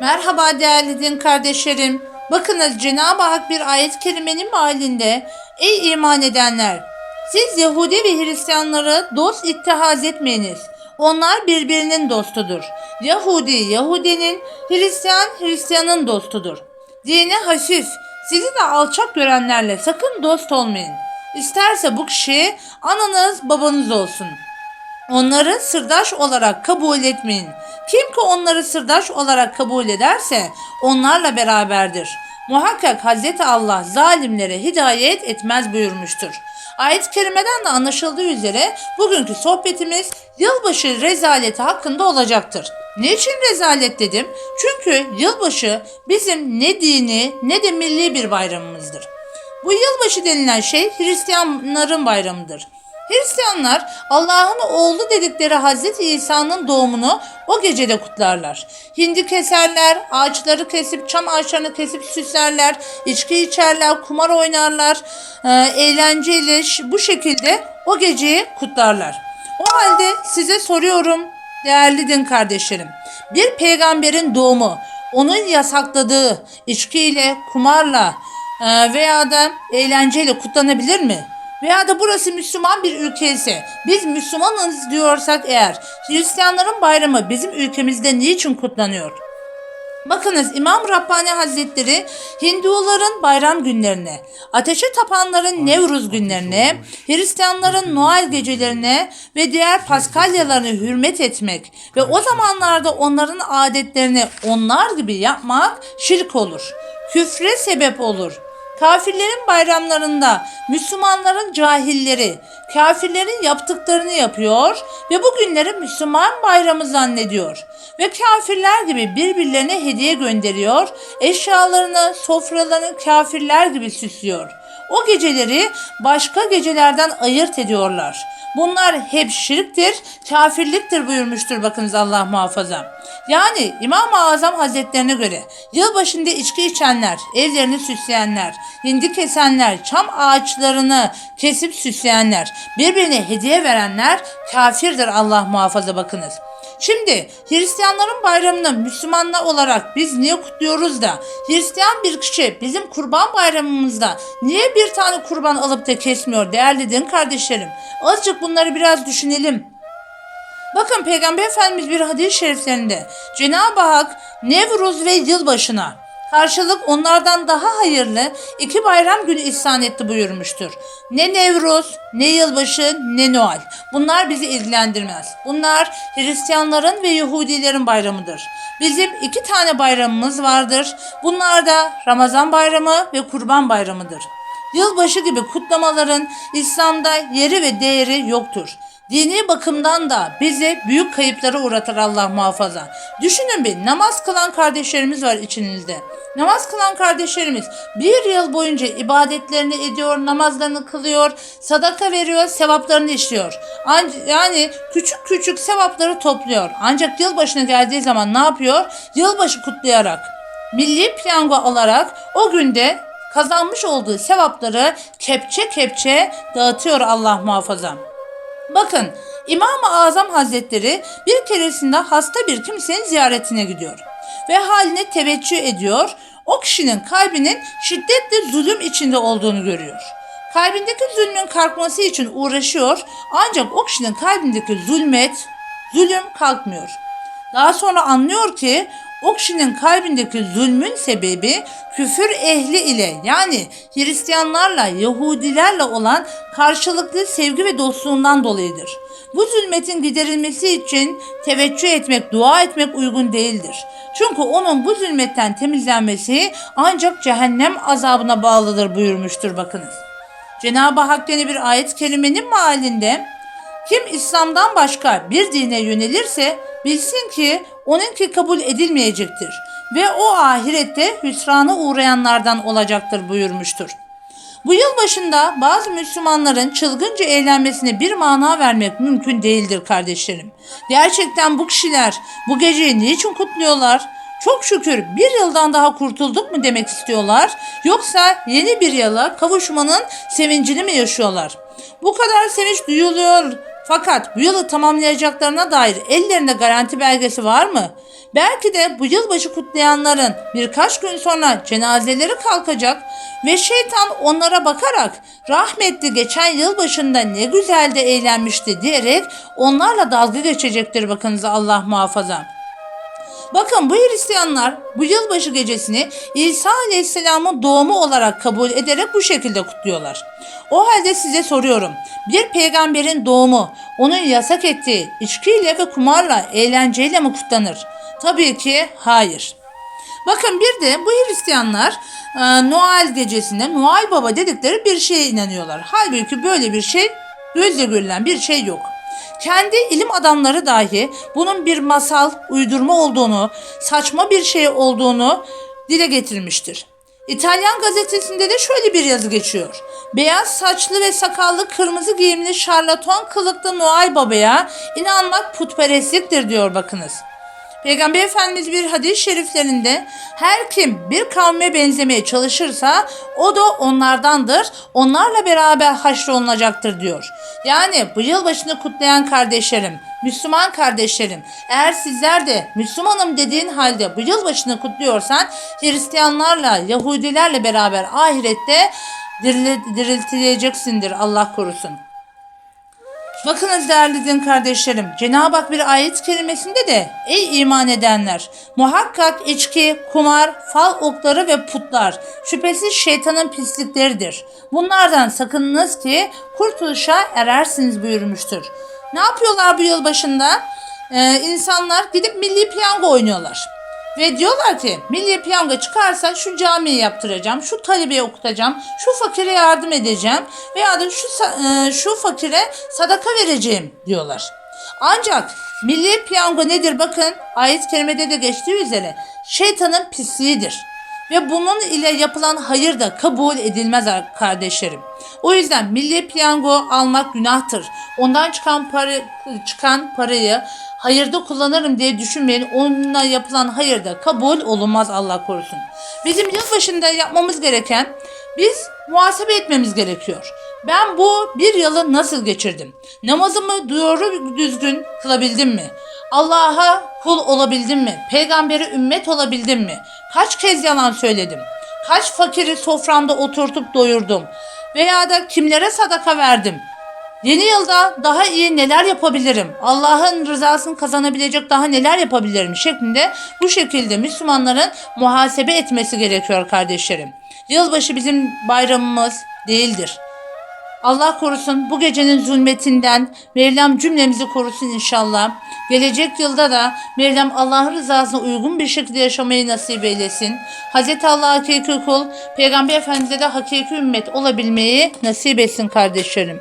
Merhaba değerli din kardeşlerim. Bakınız Cenab-ı Hak bir ayet-i kerimenin halinde Ey iman edenler! Siz Yahudi ve Hristiyanları dost ittihaz etmeyiniz. Onlar birbirinin dostudur. Yahudi Yahudinin, Hristiyan Hristiyanın dostudur. Dini hafif, sizi de alçak görenlerle sakın dost olmayın. İsterse bu kişi ananız babanız olsun. Onları sırdaş olarak kabul etmeyin. Kim ki onları sırdaş olarak kabul ederse onlarla beraberdir. Muhakkak Hazreti Allah zalimlere hidayet etmez buyurmuştur. Ayet-i kerimeden de anlaşıldığı üzere bugünkü sohbetimiz yılbaşı rezaleti hakkında olacaktır. Niçin rezalet dedim? Çünkü yılbaşı bizim ne dini ne de milli bir bayramımızdır. Bu yılbaşı denilen şey Hristiyanların bayramıdır. Hristiyanlar Allah'ın oğlu dedikleri Hazreti İsa'nın doğumunu o gecede kutlarlar. Hindi keserler, ağaçları kesip, çam ağaçlarını kesip süslerler, içki içerler, kumar oynarlar, e, eğlenceyle bu şekilde o geceyi kutlarlar. O halde size soruyorum değerli din kardeşlerim. Bir peygamberin doğumu, onun yasakladığı içkiyle, kumarla e, veya da eğlenceyle kutlanabilir mi? Veya da burası Müslüman bir ülke ise biz Müslümanız diyorsak eğer Hristiyanların bayramı bizim ülkemizde niçin kutlanıyor? Bakınız İmam Rabbani Hazretleri Hinduların bayram günlerine, ateşe tapanların Nevruz günlerine, Hristiyanların Noel gecelerine ve diğer paskalyalarını hürmet etmek ve o zamanlarda onların adetlerini onlar gibi yapmak şirk olur. Küfre sebep olur. Kafirlerin bayramlarında Müslümanların cahilleri, kafirlerin yaptıklarını yapıyor ve bu günleri Müslüman bayramı zannediyor. Ve kafirler gibi birbirlerine hediye gönderiyor, eşyalarını, sofralarını kafirler gibi süslüyor. O geceleri başka gecelerden ayırt ediyorlar. Bunlar hep şirktir, kafirliktir buyurmuştur bakınız Allah muhafaza. Yani İmam-ı Azam Hazretlerine göre yılbaşında içki içenler, evlerini süsleyenler, hindi kesenler, çam ağaçlarını kesip süsleyenler, birbirine hediye verenler kafirdir Allah muhafaza bakınız. Şimdi Hristiyanların bayramını Müslümanlar olarak biz niye kutluyoruz da Hristiyan bir kişi bizim kurban bayramımızda niye bir tane kurban alıp da kesmiyor değerli din kardeşlerim? Azıcık bunları biraz düşünelim. Bakın Peygamber Efendimiz bir hadis-i şeriflerinde Cenab-ı Hak Nevruz ve yılbaşına karşılık onlardan daha hayırlı iki bayram günü ihsan etti buyurmuştur. Ne Nevruz, ne yılbaşı, ne Noel. Bunlar bizi ilgilendirmez. Bunlar Hristiyanların ve Yahudilerin bayramıdır. Bizim iki tane bayramımız vardır. Bunlar da Ramazan bayramı ve Kurban bayramıdır. Yılbaşı gibi kutlamaların İslam'da yeri ve değeri yoktur. Dini bakımdan da bizi büyük kayıplara uğratır Allah muhafaza. Düşünün bir namaz kılan kardeşlerimiz var içinizde. Namaz kılan kardeşlerimiz bir yıl boyunca ibadetlerini ediyor, namazlarını kılıyor, sadaka veriyor, sevaplarını işliyor. An- yani küçük küçük sevapları topluyor. Ancak yılbaşına geldiği zaman ne yapıyor? Yılbaşı kutlayarak, milli piyango alarak o günde kazanmış olduğu sevapları kepçe kepçe dağıtıyor Allah muhafaza. Bakın İmam-ı Azam Hazretleri bir keresinde hasta bir kimsenin ziyaretine gidiyor ve haline teveccüh ediyor. O kişinin kalbinin şiddetli zulüm içinde olduğunu görüyor. Kalbindeki zulmün kalkması için uğraşıyor ancak o kişinin kalbindeki zulmet, zulüm kalkmıyor. Daha sonra anlıyor ki o kişinin kalbindeki zulmün sebebi küfür ehli ile yani Hristiyanlarla, Yahudilerle olan karşılıklı sevgi ve dostluğundan dolayıdır. Bu zulmetin giderilmesi için teveccüh etmek, dua etmek uygun değildir. Çünkü onun bu zulmetten temizlenmesi ancak cehennem azabına bağlıdır buyurmuştur bakınız. Cenab-ı Hak yine bir ayet-i kerimenin mealinde kim İslam'dan başka bir dine yönelirse bilsin ki onunki kabul edilmeyecektir ve o ahirette hüsrana uğrayanlardan olacaktır buyurmuştur. Bu yıl başında bazı Müslümanların çılgınca eğlenmesine bir mana vermek mümkün değildir kardeşlerim. Gerçekten bu kişiler bu geceyi niçin kutluyorlar? Çok şükür bir yıldan daha kurtulduk mu demek istiyorlar yoksa yeni bir yıla kavuşmanın sevincini mi yaşıyorlar? Bu kadar sevinç duyuluyor Fakat bu yılı tamamlayacaklarına dair ellerinde garanti belgesi var mı? Belki de bu yılbaşı kutlayanların birkaç gün sonra cenazeleri kalkacak ve şeytan onlara bakarak rahmetli geçen yılbaşında ne güzel de eğlenmişti diyerek onlarla dalga geçecektir bakınız Allah muhafaza. Bakın bu Hristiyanlar bu yılbaşı gecesini İsa Aleyhisselam'ın doğumu olarak kabul ederek bu şekilde kutluyorlar. O halde size soruyorum. Bir peygamberin doğumu onun yasak ettiği içkiyle ve kumarla, eğlenceyle mi kutlanır? Tabii ki hayır. Bakın bir de bu Hristiyanlar e, Noel gecesinde Noel Baba dedikleri bir şeye inanıyorlar. Halbuki böyle bir şey gözle görülen bir şey yok. Kendi ilim adamları dahi bunun bir masal, uydurma olduğunu, saçma bir şey olduğunu dile getirmiştir. İtalyan gazetesinde de şöyle bir yazı geçiyor. Beyaz saçlı ve sakallı kırmızı giyimli şarlatan kılıklı Noel Baba'ya inanmak putperestliktir diyor bakınız. Peygamber Efendimiz bir hadis-i şeriflerinde her kim bir kavme benzemeye çalışırsa o da onlardandır. Onlarla beraber haşrolunacaktır diyor. Yani bu yılbaşını kutlayan kardeşlerim, Müslüman kardeşlerim, eğer sizler de Müslümanım dediğin halde bu yılbaşını kutluyorsan Hristiyanlarla, Yahudilerle beraber ahirette diril- diriltileceksindir Allah korusun. Bakınız değerli din kardeşlerim, Cenab-ı Hak bir ayet kelimesinde de ey iman edenler muhakkak içki, kumar, fal okları ve putlar şüphesiz şeytanın pislikleridir. Bunlardan sakınınız ki kurtuluşa erersiniz buyurmuştur. Ne yapıyorlar bu yıl başında? Ee, insanlar gidip milli piyango oynuyorlar. Ve diyorlar ki milli piyango çıkarsa şu camiyi yaptıracağım, şu talebeye okutacağım, şu fakire yardım edeceğim veya da şu e, şu fakire sadaka vereceğim diyorlar. Ancak milli piyango nedir bakın ayet-i kerimede de geçtiği üzere şeytanın pisliğidir. Ve bunun ile yapılan hayır da kabul edilmez kardeşlerim. O yüzden milli piyango almak günahtır. Ondan çıkan para çıkan parayı hayırda kullanırım diye düşünmeyin. Onunla yapılan hayır da kabul olunmaz Allah korusun. Bizim yılbaşında yapmamız gereken biz muhasebe etmemiz gerekiyor. Ben bu bir yılı nasıl geçirdim? Namazımı doğru düzgün kılabildim mi? Allah'a kul olabildim mi? Peygambere ümmet olabildim mi? Kaç kez yalan söyledim? Kaç fakiri soframda oturtup doyurdum? Veya da kimlere sadaka verdim? Yeni yılda daha iyi neler yapabilirim? Allah'ın rızasını kazanabilecek daha neler yapabilirim şeklinde bu şekilde Müslümanların muhasebe etmesi gerekiyor kardeşlerim. Yılbaşı bizim bayramımız değildir. Allah korusun bu gecenin zulmetinden Mevlam cümlemizi korusun inşallah. Gelecek yılda da Mevlam Allah'ın rızasına uygun bir şekilde yaşamayı nasip eylesin. Hz. Allah hakiki kul, Peygamber Efendimiz'e de hakiki ümmet olabilmeyi nasip etsin kardeşlerim.